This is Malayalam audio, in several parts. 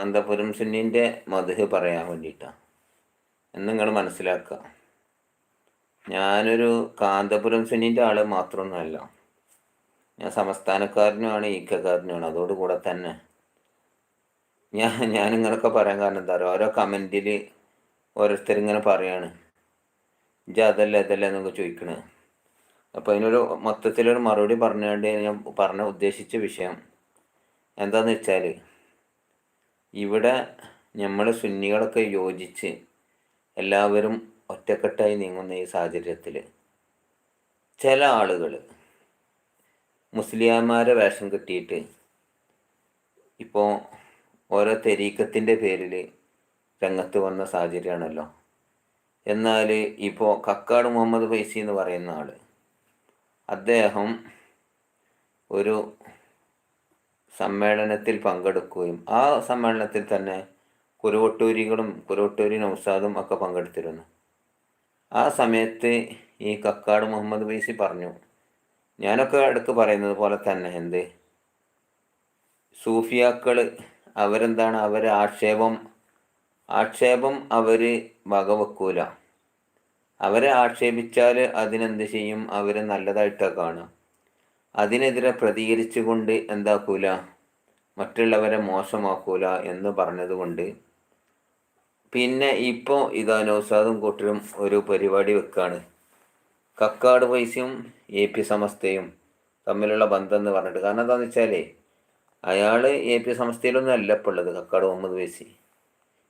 കാന്തപുരം സുന്നിന്റെ മധു പറയാൻ വേണ്ടിയിട്ടാണ് എന്ന് നിങ്ങൾ മനസ്സിലാക്കുക. ഞാനൊരു കാന്തപുരം സുന്നിന്റെ ആൾ മാത്രമൊന്നുമല്ല ഞാൻ സംസ്ഥാനക്കാരനുമാണ് ഈക്കക്കാരനുമാണ്. അതോടുകൂടെ തന്നെ ഞാൻ ഞാൻ നിങ്ങളൊക്കെ പറയാൻ കാരണം എന്താ പറയുക ഓരോ കമന്റിൽ ഓരോരുത്തരിങ്ങനെ പറയാണ്. ഇജ അതല്ല ഇതല്ല എന്നൊക്കെ ചോദിക്കണേ. അപ്പോൾ അതിനൊരു മൊത്തത്തിലൊരു മറുപടി പറഞ്ഞുകൊണ്ട് ഞാൻ പറഞ്ഞ ഉദ്ദേശിച്ച വിഷയം എന്താണെന്ന് വെച്ചാൽ ഇവിടെ നമ്മൾ സുന്നികളൊക്കെ യോജിച്ച് എല്ലാവരും ഒറ്റക്കെട്ടായി നീങ്ങുന്ന ഈ സാഹചര്യത്തിൽ ചില ആളുകൾ മുസ്ലിയാന്മാരെ വേഷം കെട്ടിയിട്ട് ഇപ്പോൾ ഓരോ തെരീക്കത്തിന്റെ പേരിൽ രംഗത്ത് വന്ന സാഹചര്യമാണല്ലോ. എന്നാൽ ഇപ്പോൾ കക്കാട് മുഹമ്മദ് ഫൈസി എന്ന് പറയുന്ന ആൾ അദ്ദേഹം ഒരു സമ്മേളനത്തിൽ പങ്കെടുക്കുകയും ആ സമ്മേളനത്തിൽ തന്നെ കുരുവട്ടൂരികളും കുരുവട്ടൂരി നൗസാദും ഒക്കെ പങ്കെടുത്തിരുന്നു. ആ സമയത്ത് ഈ കക്കാട് മുഹമ്മദ് ബൈസി പറഞ്ഞു ഞാനൊക്കെ ഇടയ്ക്ക് പറയുന്നത് പോലെ തന്നെ എന്ത്? സൂഫിയാക്കൾ അവരെന്താണ്? അവർ ആക്ഷേപം ആക്ഷേപം അവർ വകവെക്കൂല. അവരെ ആക്ഷേപിച്ചാൽ അതിനെന്ത് ചെയ്യും? അവരെ നല്ലതായിട്ടൊക്കെ കാണുക അതിനെതിരെ പ്രതികരിച്ചുകൊണ്ട് എന്താക്കൂല? മറ്റുള്ളവരെ മോശമാക്കൂല എന്ന് പറഞ്ഞതുകൊണ്ട്. പിന്നെ ഇപ്പോൾ ഇതാ നൗസാദും കൂട്ടരും ഒരു പരിപാടി വെക്കാണ്. കക്കാട് പൈസയും എ പി സമസ്തയും തമ്മിലുള്ള ബന്ധം എന്ന് പറഞ്ഞിട്ട്. കാരണം എന്താണെന്ന് വെച്ചാലേ അയാൾ എ പി സമസ്തയിലൊന്നും അല്ല ഇപ്പോൾ ഉള്ളത് കക്കാട് മുഹമ്മദ് വൈസി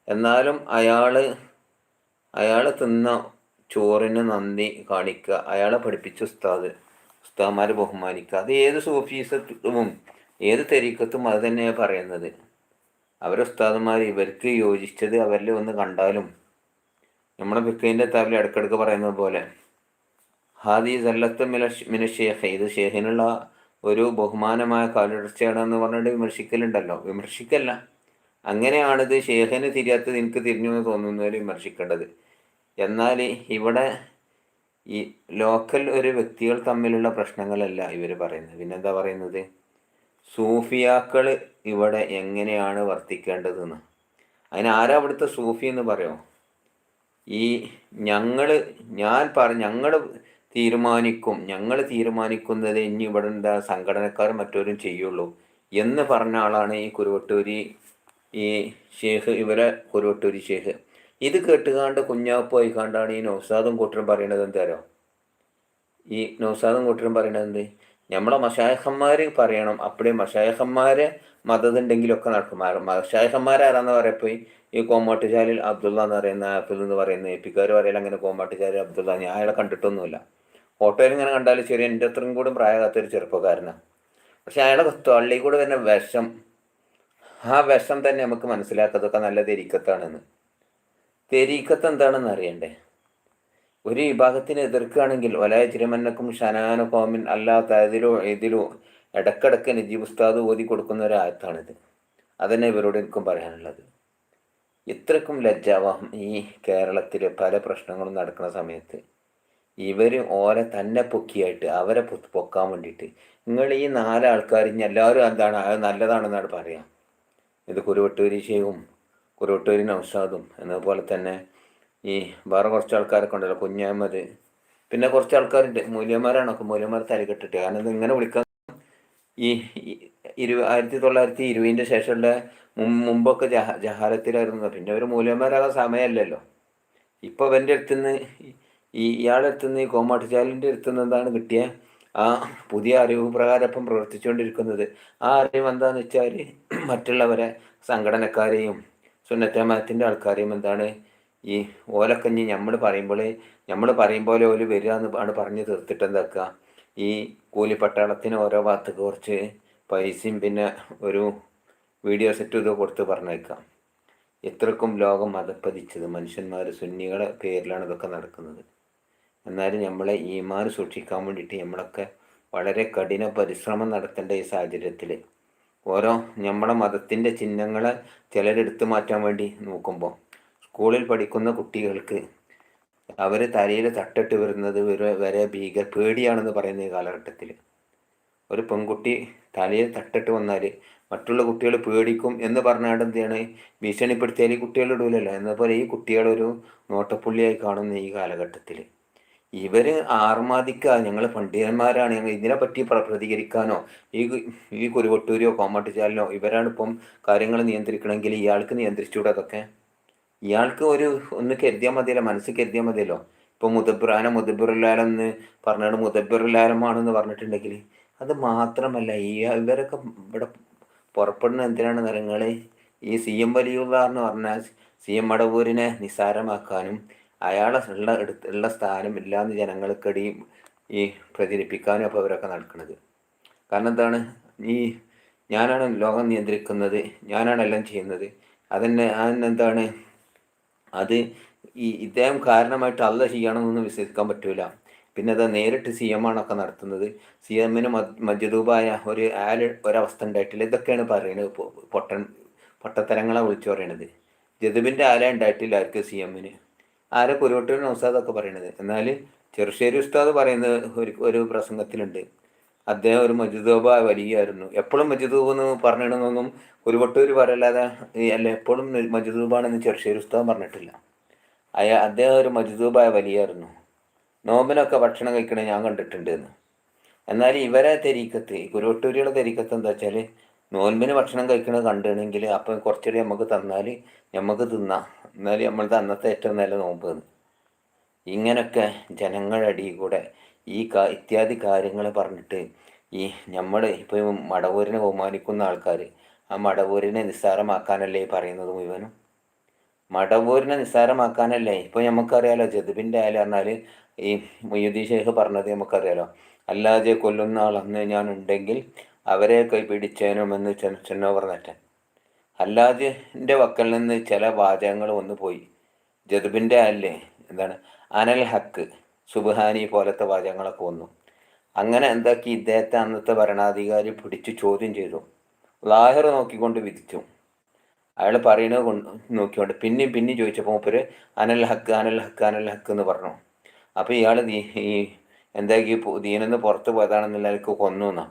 എന്നാലും അയാൾ അയാൾ തിന്ന ചോറിന് നന്ദി കാണിക്കുക അയാളെ പഠിപ്പിച്ച ഉസ്താദ്. ഉസ്താദ്മാരെ ബഹുമാനിക്കുക. അത് ഏത് സൂഫീസത്തും ഏത് തെരീക്കത്തും അത് തന്നെയാണ് പറയുന്നത്. അവരെ ഉസ്താദന്മാർ ഇവർക്ക് യോജിച്ചത് അവരിൽ ഒന്ന് കണ്ടാലും നമ്മുടെ ബിക്കൈന്റെ താവിൽ ഇടക്കിടക്ക് പറയുന്നത് പോലെ ഹാദി സല്ലത്ത് മില മിന ഷേഖ്. ഇത് ഷേഖിനുള്ള ഒരു ബഹുമാനമായ കാലിടർച്ചയാണെന്ന് പറഞ്ഞിട്ട് വിമർശിക്കലുണ്ടല്ലോ. വിമർശിക്കല്ല. അങ്ങനെയാണിത് ഷേഖിന് തിരിയാത്തത് എനിക്ക് തിരിഞ്ഞു എന്ന് തോന്നുന്നവർ വിമർശിക്കേണ്ടത്. എന്നാൽ ഇവിടെ ഈ ലോക്കൽ ഒരു വ്യക്തികൾ തമ്മിലുള്ള പ്രശ്നങ്ങളല്ല ഇവർ പറയുന്നത്. പിന്നെന്താ പറയുന്നത്? സൂഫിയാക്കൾ ഇവിടെ എങ്ങനെയാണ് വർത്തിക്കേണ്ടതെന്ന്. അതിന് ആരാ അവിടുത്തെ സൂഫി എന്ന് പറയോ? ഈ ഞങ്ങൾ ഞാൻ പറ ഞങ്ങൾ തീരുമാനിക്കും ഞങ്ങൾ തീരുമാനിക്കുന്നത് ഇനി ഇവിടെ എന്താ സംഘടനക്കാരും മറ്റവരും ചെയ്യുള്ളൂ എന്ന് പറഞ്ഞ ആളാണ് ഈ കുരുവട്ടൂരി ഈ ഷേഖ് ഇവരെ കുരുവട്ടൂരി ഷേഖ് ഇത് കേട്ടുകാണ്ട് കുഞ്ഞാപ്പോയി കണ്ടാണ് ഈ നൗസാദും കൂട്ടരും പറയണത് എന്താരോ? ഈ നൗസാദും കൂട്ടരും പറയണത് എന്ത്? നമ്മളെ മഷായഹന്മാർ പറയണം. അപ്പോഴേ മഷായഹന്മാരെ മതതുണ്ടെങ്കിലൊക്കെ നടക്കും. മഷായഹന്മാരാരാന്ന് പറയപ്പോയി ഈ കോമാട്ടുചാലിൽ അബ്ദുള്ള എന്ന് പറയുന്ന ആപ്പിൽ എന്ന് പറയുന്ന എപ്പിക്കാർ പറയൽ അങ്ങനെ കോമാട്ടുചാലിൽ അബ്ദുള്ള. ഞാൻ അയാളെ കണ്ടിട്ടൊന്നുമില്ല. ഫോട്ടോയിൽ ഇങ്ങനെ കണ്ടാൽ ചെറിയ എന്റെ അത്രയും കൂടെ പ്രായകാത്തൊരു ചെറുപ്പക്കാരനാണ് പക്ഷെ അയാളെ തള്ളി കൂടെ തന്നെ വിഷം ആ വിഷം തന്നെ നമുക്ക് മനസ്സിലാക്കതൊക്കെ നല്ലത് തെരീക്കത്താണെന്ന് തെരീക്കത്ത് എന്താണെന്ന് അറിയണ്ടേ ഒരു വിഭാഗത്തിനെ എതിർക്കുകയാണെങ്കിൽ ഒലായ ചിരമന്നക്കും ഷനാന കോമിൻ അല്ലാത്ത അതിലോ ഇതിലോ ഇടക്കിടക്ക് നജീബ് ഉസ്താദ് ഓതി കൊടുക്കുന്ന ഒരു ആയത്താണിത്. അതന്നെ ഇവരോട് എനിക്കും പറയാനുള്ളത്. ഇത്രക്കും ലജ്ജാവാഹം ഈ കേരളത്തിലെ പല പ്രശ്നങ്ങളും നടക്കുന്ന സമയത്ത്. ഇവർ ഓരെ തന്നെ പൊക്കിയായിട്ട് അവരെ പൊക്കാൻ വേണ്ടിയിട്ട്. നിങ്ങൾ ഈ നാലാൾക്കാർ ഇനി എല്ലാവരും എന്താണ്? അത് നല്ലതാണെന്നാണ് പറയാം. ഇത് കുരുവട്ടൂരി ഷെയ്ഖും കുരുവട്ടൂരി നൗഷാദും എന്നതുപോലെ തന്നെ ഈ വേറെ കുറച്ച് ആൾക്കാരൊക്കെ ഉണ്ടല്ലോ കുഞ്ഞാമത് പിന്നെ കുറച്ച് ആൾക്കാരുണ്ട് മൂല്യന്മാരാണൊക്കെ മൂല്യന്മാർ തലകെട്ടിട്ട് കാരണം ഇതിങ്ങനെ വിളിക്കാൻ ഈ ഇരു ആയിരത്തി തൊള്ളായിരത്തി ഇരുപതിന്റെ ശേഷമുള്ള മുമ്പൊക്കെ ജഹ ജഹാലത്തിലായിരുന്നു. പിന്നെ ഒരു മൂല്യന്മാരാകാൻ സമയമല്ലല്ലോ ഇപ്പോൾ അവന്റെ അടുത്തുനിന്ന് ഈ ഇയാളുടെ അടുത്തുനിന്ന് ഈ കോമാട്ടുചാലിന്റെ അടുത്തുനിന്ന് എന്താണ് കിട്ടിയ? ആ പുതിയ അറിവ് പ്രകാരം ഇപ്പം പ്രവർത്തിച്ചുകൊണ്ടിരിക്കുന്നത്. ആ അറിവ് എന്താണെന്ന് വെച്ചാൽ മറ്റുള്ളവരെ സംഘടനക്കാരെയും സുന്നത്തമാത്തിന്റെ ആൾക്കാരെയും എന്താണ് ഈ ഓലക്കഞ്ഞി നമ്മൾ പറയുമ്പോൾ നമ്മൾ പറയും ഓൽ വരിക എന്ന് ആണ് പറഞ്ഞ് തീർത്തിട്ട് എന്താക്കുക? ഈ കൂലിപ്പട്ടാളത്തിന് ഓരോ ഭാഗത്തേക്ക് കുറച്ച് പൈസയും പിന്നെ ഒരു വീഡിയോ സെറ്റും ഇത് കൊടുത്ത് പറഞ്ഞേക്കാം എത്രക്കും ലോകം മതപ്പതിച്ചത്. മനുഷ്യന്മാർ സുന്നികളെ പേരിലാണ് ഇതൊക്കെ നടക്കുന്നത്. എന്നാലും നമ്മളെ ഈമാർ സൂക്ഷിക്കാൻ വേണ്ടിയിട്ട് നമ്മളൊക്കെ വളരെ കഠിന പരിശ്രമം നടത്തേണ്ട ഈ സാഹചര്യത്തിൽ ഓരോ നമ്മുടെ മതത്തിന്റെ ചിഹ്നങ്ങളെ ചിലരെടുത്തു മാറ്റാൻ വേണ്ടി നോക്കുമ്പോൾ സ്കൂളിൽ പഠിക്കുന്ന കുട്ടികൾക്ക് അവർ തലയിൽ തട്ടിട്ട് വരുന്നത് വരെ ഭീകര പേടിയാണെന്ന് പറയുന്ന ഈ കാലഘട്ടത്തിൽ ഒരു പെൺകുട്ടി തലയിൽ തട്ടിട്ട് വന്നാൽ മറ്റുള്ള കുട്ടികൾ പേടിക്കും എന്ന് പറഞ്ഞാണ്ട് എന്താണ്? ഭീഷണിപ്പെടുത്തിയാൽ ഈ കുട്ടികൾ എന്നപോലെ ഈ കുട്ടികളൊരു നോട്ടപ്പുള്ളിയായി കാണുന്ന ഈ കാലഘട്ടത്തിൽ ഇവർ ആർമാദിക്കുക ഞങ്ങൾ പണ്ഡിതന്മാരാണ്. ഞങ്ങൾ ഇതിനെപ്പറ്റി പറ്റി പ്രതികരിക്കാനോ ഈ ഈ കുരുവട്ടൂരിയോ കോമട്ടിച്ചാലിനോ ഇവരാണ് ഇപ്പം കാര്യങ്ങൾ നിയന്ത്രിക്കണമെങ്കിൽ ഇയാൾക്ക് നിയന്ത്രിച്ചുകൂടെ അതൊക്കെ? ഇയാൾക്ക് ഒരു ഒന്ന് കരുതിയാൽ മതിയല്ലോ മനസ്സ് കരുതിയാൽ മതിയല്ലോ. ഇപ്പോൾ മുദബിറാന എന്ന് പറഞ്ഞാണ് മുദബിറുല്ലാലമാണെന്ന് പറഞ്ഞിട്ടുണ്ടെങ്കിൽ അത് മാത്രമല്ല ഈ ഇവരൊക്കെ ഇവിടെ പുറപ്പെടുന്ന എന്തിനാണ് നിറങ്ങൾ ഈ സി എം വലിയുള്ള എന്ന് പറഞ്ഞാൽ സി എം മടവൂരിനെ നിസ്സാരമാക്കാനും അയാളെ ഉള്ള എടുത്ത് ഉള്ള സ്ഥാനം ഇല്ലാന്ന് ജനങ്ങൾക്കിടയിൽ ഈ പ്രചരിപ്പിക്കാനും അപ്പോൾ അവരൊക്കെ നടക്കുന്നത് കാരണം എന്താണ്? ഈ ഞാനാണ് ലോകം നിയന്ത്രിക്കുന്നത് ഞാനാണ് എല്ലാം ചെയ്യുന്നത്. അതന്നെ അതിനെന്താണ് അത് ഈ ഇദ്ദേഹം കാരണമായിട്ട് അല്ല ചെയ്യണമെന്നൊന്നും വിശ്വസിക്കാൻ പറ്റൂല. പിന്നെ അത് നേരിട്ട് സി എം ആണൊക്കെ നടത്തുന്നത്. സി എമ്മിന് മജ്ജദൂബായ ഒരു ആൽ ഒരവസ്ഥ ഉണ്ടായിട്ടില്ല. ഇതൊക്കെയാണ് പറയുന്നത് പൊട്ടൻ പൊട്ടത്തരങ്ങളെ വിളിച്ചു പറയണത്. ജദുബിന്റെ ആല ഉണ്ടായിട്ടില്ല ആർക്ക് സി എമ്മിന്? ആരെ കുരുവട്ടൂർ നൗസാദൊക്കെ പറയണത്. എന്നാൽ ചെറുശ്ശേരി ഉസ്താദ് പറയുന്നത് ഒരു ഒരു പ്രസംഗത്തിലുണ്ട്. അദ്ദേഹം ഒരു മജുദോബ വലിയായിരുന്നു. എപ്പോഴും മജുദൂബ് എന്ന് പറഞ്ഞിടുന്നൊന്നും കുരുവട്ടൂർ പറയല്ലാതെ അല്ല എപ്പോഴും മജുദൂബാണെന്ന് ചെറുശ്ശേരി ഉസ്താദ് പറഞ്ഞിട്ടില്ല. അയാ അദ്ദേഹം ഒരു മജുദൂബായ വലിയായിരുന്നു. നോമ്പിനൊക്കെ ഭക്ഷണം കഴിക്കണേ ഞാൻ കണ്ടിട്ടുണ്ട് എന്ന്. എന്നാൽ ഇവരെ തെരീക്കത്ത് കുരുവട്ടൂരിയുടെ തെരീക്കത്ത് എന്താ വെച്ചാൽ നോൻപിന് ഭക്ഷണം കഴിക്കണത് കണ്ടുകയാണെങ്കിൽ അപ്പം കുറച്ചുകൂടി നമുക്ക് തന്നാൽ നമുക്ക് തിന്നാം. എന്നാലും നമ്മളത് അന്നത്തെ ഏറ്റവും നല്ല നോമ്പ് ഇങ്ങനൊക്കെ ജനങ്ങളുടെ അടിയിൽ കൂടെ ഈ കാ ഇത്യാദി കാര്യങ്ങൾ പറഞ്ഞിട്ട് ഈ നമ്മൾ ഇപ്പോൾ മടവൂരിനെ ബഹുമാനിക്കുന്ന ആൾക്കാർ ആ മടവൂരിനെ നിസ്സാരമാക്കാനല്ലേ പറയുന്നത് മുഴുവനും? മടവൂരിനെ നിസ്സാരമാക്കാനല്ലേ? ഇപ്പോൾ നമുക്കറിയാലോ ജതുബിന്റെ ആയാലും പറഞ്ഞാൽ ഈ മൊയ്യുദ്ദീൻ ഷേഖ് പറഞ്ഞത് നമുക്കറിയാലോ അല്ലാതെ കൊല്ലുന്ന ആൾ അന്ന് ഞാൻ ഉണ്ടെങ്കിൽ അവരെ കൈ പിടിച്ചേനുമെന്ന് ചെന്നോ പറഞ്ഞിട്ട് അല്ലാദിന്റെ വക്കൽ നിന്ന് ചില വാചകങ്ങൾ വന്നു പോയി. ജതുബിന്റെ അല്ലേ? എന്താണ്? അനൽ ഹക്ക് സുബാനി പോലത്തെ വാചകങ്ങളൊക്കെ വന്നു. അങ്ങനെ എന്താക്കി ഇദ്ദേഹത്തെ അന്നത്തെ ഭരണാധികാരി പിടിച്ച് ചോദ്യം ചെയ്തു. ലാഹിർ നോക്കിക്കൊണ്ട് വിധിച്ചു. അയാൾ പറയുന്നത് കൊണ്ട് നോക്കിക്കൊണ്ട് പിന്നെയും പിന്നെയും ചോദിച്ചപ്പോൾ മൂപ്പര് അനൽ ഹക്ക് അനൽ ഹക്ക് അനൽ ഹക്ക് എന്ന് പറഞ്ഞു. അപ്പോൾ ഇയാൾ ഈ എന്താക്കി ദീനെന്ന് പുറത്ത് പോയതാണെന്നുള്ള കൊന്നു എന്നാ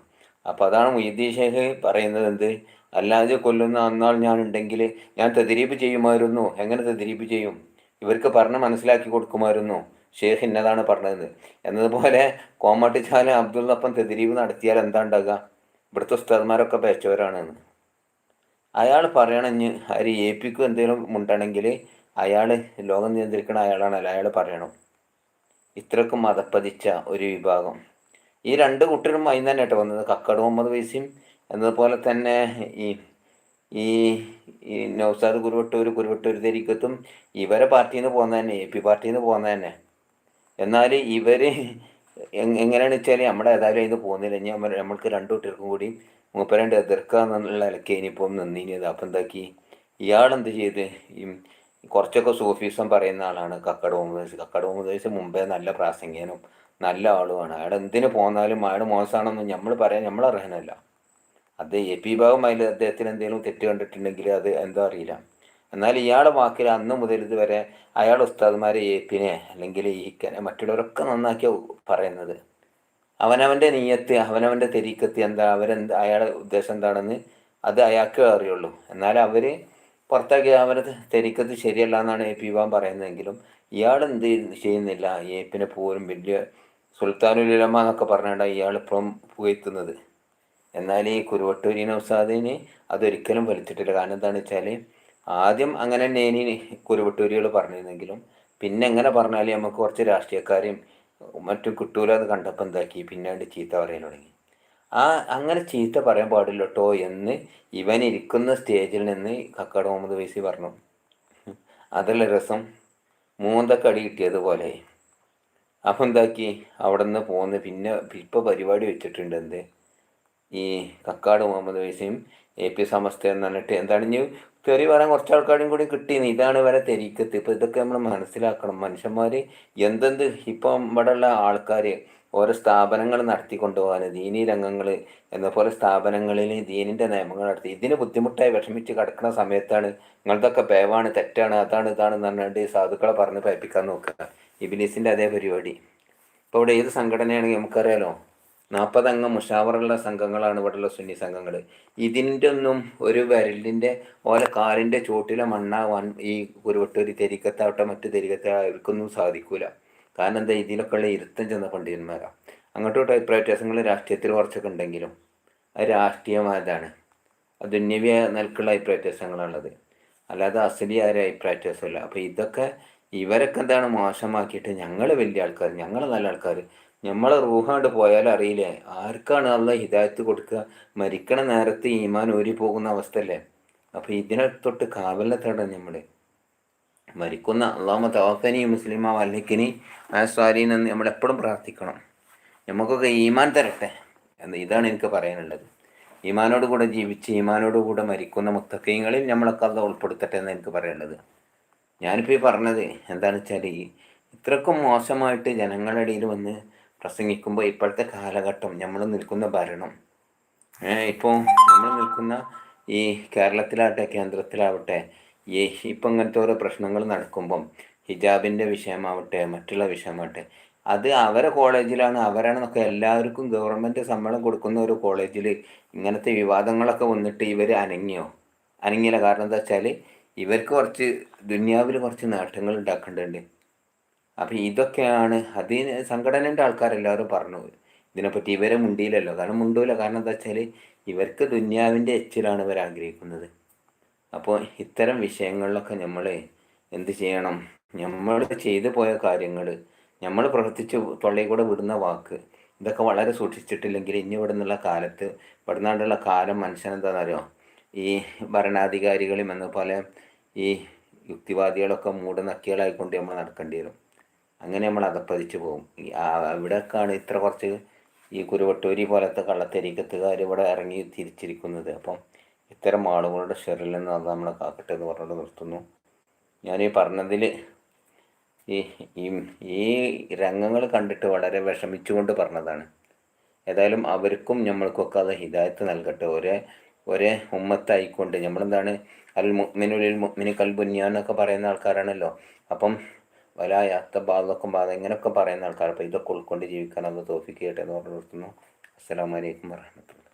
അപ്പോൾ അതാണ് മുയദ്ദീഷേഖ് ഷേഖ് പറയുന്നത് എന്ത്? അല്ലാതെ കൊല്ലുന്ന അന്നാൾ ഞാൻ ഉണ്ടെങ്കിൽ ഞാൻ തെതിരീപ്പ് ചെയ്യുമായിരുന്നു. എങ്ങനെ തെതിരീപ്പ് ചെയ്യും? ഇവർക്ക് പറഞ്ഞ് മനസ്സിലാക്കി കൊടുക്കുമായിരുന്നു. ഷേഖ് ഇന്നതാണ് പറഞ്ഞത്. എന്നതുപോലെ കോമാട്ടിച്ചാല അബ്ദുള്ളപ്പം തെതിരീവ് നടത്തിയാൽ എന്താ ഉണ്ടാകുക ഇവിടുത്തെ ഉസ്താദ്മാരൊക്കെ പേച്ചവരാണെന്ന് അയാൾ പറയണഞ്ഞ് ആര് എ പിക്കും എന്തെങ്കിലും ഉണ്ടെങ്കിൽ അയാൾ ലോകം നിയന്ത്രിക്കുന്ന അയാളാണല്ലോ അയാൾ പറയണം. ഇത്രക്കും മതപ്പതിച്ച ഒരു വിഭാഗം. ഈ രണ്ട് കുട്ടികളും അതിന് തന്നെ കേട്ടോ വന്നത്. കക്കട് മുഹമ്മദ് വൈസിയും എന്നതുപോലെ തന്നെ ഈ ഈ ഈ നൗസാദ് കുരുവട്ടൂർ കുരുവട്ടൂർ തെരിക്കത്തും ഇവരെ പാർട്ടിയിൽ നിന്ന് പോകുന്ന തന്നെ എ പി പാർട്ടിയിൽ നിന്ന് പോകുന്ന തന്നെ എന്നാൽ ഇവർ എങ്ങനെയാണെന്ന് വെച്ചാൽ നമ്മുടെ ഏതായാലും അതിന് പോകുന്നില്ല. ഇനി നമ്മൾക്ക് രണ്ട് കുട്ടികൾക്കും കൂടി മൂപ്പരണ്ട് എതിർക്കുക എന്നുള്ള ഇലക്കെ ഇനിയിപ്പം നിന്നിനിയത് അപ്പം എന്താക്കി? ഇയാളെന്ത് ചെയ്ത്? ഈ കുറച്ചൊക്കെ സൂഫീസം പറയുന്ന ആളാണ് കക്കട മുഹമ്മദ് കക്കട മുഹമ്മദ് മുമ്പേ നല്ല പ്രാസംഗികനും നല്ല ആളുമാണ് അയാൾ എന്തിനു പോന്നാലും അയാൾ മോശമാണെന്ന് നമ്മൾ പറയാൻ നമ്മൾ അർഹനല്ല. അത് എ പി ഭാഗം അതിൽ അദ്ദേഹത്തിന് എന്തെങ്കിലും തെറ്റ് കണ്ടിട്ടുണ്ടെങ്കിൽ അത് എന്താ അറിയില്ല. എന്നാൽ ഇയാളുടെ വാക്കിൽ അന്ന് മുതൽ ഇതുവരെ അയാൾ ഉസ്താദ്മാരെ എ പിനെ അല്ലെങ്കിൽ ഈക്കനെ മറ്റുള്ളവരൊക്കെ നന്നാക്കിയ പറയുന്നത്. അവനവന്റെ നീയത്ത് അവനവന്റെ തെരീക്കത്ത് എന്താ അവരെന്ത് അയാളുടെ ഉദ്ദേശം എന്താണെന്ന് അത് അയാൾക്ക് അറിയുള്ളൂ. എന്നാൽ അവർ പുറത്താക്കി അവരുടെ തെരീക്കത്ത് ശരിയല്ല എന്നാണ് എ പി വിഭാഗം പറയുന്നതെങ്കിലും ഇയാൾ എന്ത് ചെയ്യുന്നില്ല. എ പിന്നെ പോലും വലിയ സുൽത്താനുലമ എന്നൊക്കെ പറഞ്ഞാണ് ഇയാൾ ഇപ്പം പുകഴ്ത്തുന്നത്. എന്നാൽ ഈ കുരുവട്ടൂരി നൗസാദിന് അതൊരിക്കലും വലിച്ചിട്ടില്ല കാരണം എന്താണെന്ന് വെച്ചാൽ ആദ്യം അങ്ങനെ നേനി കുരുവട്ടൂരികൾ പറഞ്ഞിരുന്നെങ്കിലും പിന്നെ എങ്ങനെ പറഞ്ഞാൽ നമുക്ക് കുറച്ച് രാഷ്ട്രീയക്കാരെയും മറ്റും കിട്ടൂല എന്ന് കണ്ടപ്പോൾ എന്താക്കി? പിന്നീട് ചീത്ത പറയാൻ തുടങ്ങി. ആ അങ്ങനെ ചീത്ത പറയാൻ പാടില്ല കേട്ടോ എന്ന് ഇവൻ ഇരിക്കുന്ന സ്റ്റേജിൽ നിന്ന് കക്കാട് മുഹമ്മദ് വൈസി പറഞ്ഞു. അതല്ല രസം. മൂന്തക്കടി കിട്ടിയതുപോലെ അപ്പം എന്താക്കി? അവിടെ നിന്ന് പോന്ന്. പിന്നെ ഇപ്പോൾ പരിപാടി വെച്ചിട്ടുണ്ട് എന്ത്? ഈ കക്കാട് മുഹമ്മദ് വൈസിയും എ പി സമസ്ത എന്ന് പറഞ്ഞിട്ട് എന്താണ് ഇനി തെറി പറയാൻ കുറച്ച് ആൾക്കാരും കൂടി കിട്ടിയെന്ന് ഇതാണ് വരെ തെരീക്കത്ത്. ഇപ്പം ഇതൊക്കെ നമ്മൾ മനസ്സിലാക്കണം. മനുഷ്യന്മാർ എന്തെന്ത് ഇപ്പം ഇവിടെയുള്ള ആൾക്കാർ ഓരോ സ്ഥാപനങ്ങൾ നടത്തിക്കൊണ്ടുപോകാൻ ദീനീ രംഗങ്ങൾ എന്ന പോലെ സ്ഥാപനങ്ങളിൽ ദീനിന്റെ നിയമങ്ങൾ നടത്തി. ഇതിന് ബുദ്ധിമുട്ടായി വിഷമിച്ച് കിടക്കുന്ന സമയത്താണ് നിങ്ങളതൊക്കെ പേവാണ് തെറ്റാണ് അതാണ് ഇതാണ് എന്ന് പറഞ്ഞുകൊണ്ട് സാധുക്കളെ പറഞ്ഞ് പയപ്പിക്കാൻ നോക്കുക. ഇബിലീസിന്റെ അതേ പരിപാടി. ഇപ്പോൾ ഇവിടെ ഏത് സംഘടനയാണെങ്കിൽ നമുക്കറിയാലോ? നാൽപ്പതംഗ മുഷാവറുള്ള സംഘങ്ങളാണ് ഇവിടെയുള്ള സുന്നി സംഘങ്ങൾ. ഇതിന്റെ ഒന്നും ഒരു വിരലിന്റെ ഓല കാലിന്റെ ചോട്ടിലെ മണ്ണാവാൻ ഈ ഒരു കുരുവട്ടൂരി തെരിക്കത്താവട്ടെ മറ്റു തെരികത്താവർക്കൊന്നും സാധിക്കൂല. കാരണം എന്താ ഇതിലൊക്കെ ഉള്ള ഇരുത്തം ചെന്ന പണ്ഡിതന്മാരാണ് അങ്ങോട്ടും അഭിപ്രായ വ്യത്യാസങ്ങൾ രാഷ്ട്രീയത്തിൽ കുറച്ചൊക്കെ ഉണ്ടെങ്കിലും അത് രാഷ്ട്രീയമായതാണ്. അത് ദുന്യവ്യ നിലക്കുള്ള അഭിപ്രായ വ്യത്യാസങ്ങളാണുള്ളത്. അല്ലാതെ അസലിയായ അഭിപ്രായ വ്യത്യാസമില്ല. അപ്പോൾ ഇതൊക്കെ ഇവരൊക്കെ എന്താണ് മോശമാക്കിയിട്ട് ഞങ്ങൾ വലിയ ആൾക്കാർ ഞങ്ങൾ നല്ല ആൾക്കാർ നമ്മളെ റൂഹാണ്ട് പോയാൽ അറിയില്ലേ? ആർക്കാണ് അള്ള ഹിദായത്ത് കൊടുക്കുക? മരിക്കണ നേരത്ത് ഈമാൻ ഊരി പോകുന്ന അവസ്ഥയല്ലേ? അപ്പോൾ ഇതിനെ തൊട്ട് കാവലിനെ തേടാൻ നമ്മൾ മരിക്കുന്ന അള്ളാമ തവാഫനി മുസ്ലിമ വല്ലിക്കിനി ആസ്വാരീൻ എന്ന് നമ്മളെപ്പോഴും പ്രാർത്ഥിക്കണം. നമുക്കൊക്കെ ഈമാൻ തരട്ടെ എന്ന് ഇതാണ് എനിക്ക് പറയാനുള്ളത്. ഈമാനോട് കൂടെ ജീവിച്ച് ഈമാനോട് കൂടെ മരിക്കുന്ന മുത്തക്കീങ്ങളിൽ നമ്മളൊക്കെ അത് ഉൾപ്പെടുത്തട്ടെ എന്ന് എനിക്ക് പറയാനുള്ളത്. ഞാനിപ്പോൾ ഈ പറഞ്ഞത് എന്താണെന്ന് വെച്ചാൽ ഇത്രക്കും മോശമായിട്ട് ജനങ്ങളുടെ ഇടയിൽ വന്ന് പ്രസംഗിക്കുമ്പോൾ ഇപ്പോഴത്തെ കാലഘട്ടം നമ്മൾ നിൽക്കുന്ന ഭരണം. ഇപ്പോൾ നമ്മൾ നിൽക്കുന്ന ഈ കേരളത്തിലാവട്ടെ കേന്ദ്രത്തിലാവട്ടെ ഈ ഇപ്പം അങ്ങനത്തെ ഓരോ പ്രശ്നങ്ങൾ നടക്കുമ്പം ഹിജാബിന്റെ വിഷയമാവട്ടെ മറ്റുള്ള വിഷയമാവട്ടെ അത് അവരെ കോളേജിലാണ് അവരാണെന്നൊക്കെ എല്ലാവർക്കും ഗവൺമെന്റ് ശമ്പളം കൊടുക്കുന്ന ഒരു കോളേജിൽ ഇങ്ങനത്തെ വിവാദങ്ങളൊക്കെ വന്നിട്ട് ഇവർ അനങ്ങിയോ? അനങ്ങിയില്ല. കാരണം എന്താ വെച്ചാൽ ഇവർക്ക് കുറച്ച് ദുന്യാവിൽ കുറച്ച് നേട്ടങ്ങൾ ഉണ്ടാക്കേണ്ടതുണ്ട്. അപ്പം ഇതൊക്കെയാണ് അതിന് സംഘടനന്റെ ആൾക്കാരെല്ലാവരും പറഞ്ഞു. ഇതിനെപ്പറ്റി ഇവരെ മുണ്ടിയില്ലല്ലോ. കാരണം മുണ്ടൂല. കാരണം എന്താ വെച്ചാൽ ഇവർക്ക് ദുന്യാവിന്റെ എച്ചിലാണ് ഇവർ ആഗ്രഹിക്കുന്നത്. അപ്പോൾ ഇത്തരം വിഷയങ്ങളിലൊക്കെ നമ്മൾ എന്ത് ചെയ്യണം? നമ്മൾ ചെയ്തു പോയ കാര്യങ്ങൾ നമ്മൾ പ്രവർത്തിച്ച് തൊള്ളയിൽ കൂടെ വിടുന്ന വാക്ക് ഇതൊക്കെ വളരെ സൂക്ഷിച്ചിട്ടില്ലെങ്കിൽ ഇനി ഇവിടെ നിന്നുള്ള കാലത്ത് ഇവിടെ നിന്നുള്ള കാലം മനുഷ്യനെന്താണെന്നറിയോ ഈ ഭരണാധികാരികളും എന്നപോലെ ഈ യുക്തിവാദികളൊക്കെ മൂടനക്കികളായിക്കൊണ്ട് നമ്മൾ നടക്കേണ്ടി വരും. അങ്ങനെ നമ്മൾ അതപ്പതിച്ചു പോകും. ഇവിടെയൊക്കെയാണ് ഇത്ര കുറച്ച് ഈ കുരുവട്ടൂരി പോലത്തെ കള്ളത്തെരിക്കത്തുകാർ ഇവിടെ ഇറങ്ങി തിരിച്ചിരിക്കുന്നത്. അപ്പം ഇത്തരം ആളുകളുടെ ഷെറിൽ നിന്ന് അത് നമ്മളെ കാക്കട്ടെ എന്ന് പറഞ്ഞുകൊണ്ട് നിർത്തുന്നു. ഞാൻ ഈ പറഞ്ഞതിൽ ഈ ഈ രംഗങ്ങൾ കണ്ടിട്ട് വളരെ വിഷമിച്ചുകൊണ്ട് പറഞ്ഞതാണ്. ഏതായാലും അവർക്കും നമ്മൾക്കൊക്കെ അത് ഹിദായത്ത് നൽകട്ടെ. ഒരേ ഒരേ ഉമ്മത്തായിക്കൊണ്ട് നമ്മളെന്താണ് അൽ മുഅ്മിനുലിൽ മുഅ്മിനി കൽ ബുന്യാന്നൊക്കെ പറയുന്ന ആൾക്കാരാണല്ലോ. അപ്പം വലായാത്ത ബാധക്കും ബാധ ഇങ്ങനെയൊക്കെ പറയുന്ന ആൾക്കാർ. അപ്പോൾ ഇതൊക്കെ ഉൾക്കൊണ്ട് ജീവിക്കാൻ അത് തോഫിക്കട്ടെ എന്ന് പറഞ്ഞു നിർത്തുന്നു. അസ്സാം വലൈക്കും വാഹമത്തുള്ള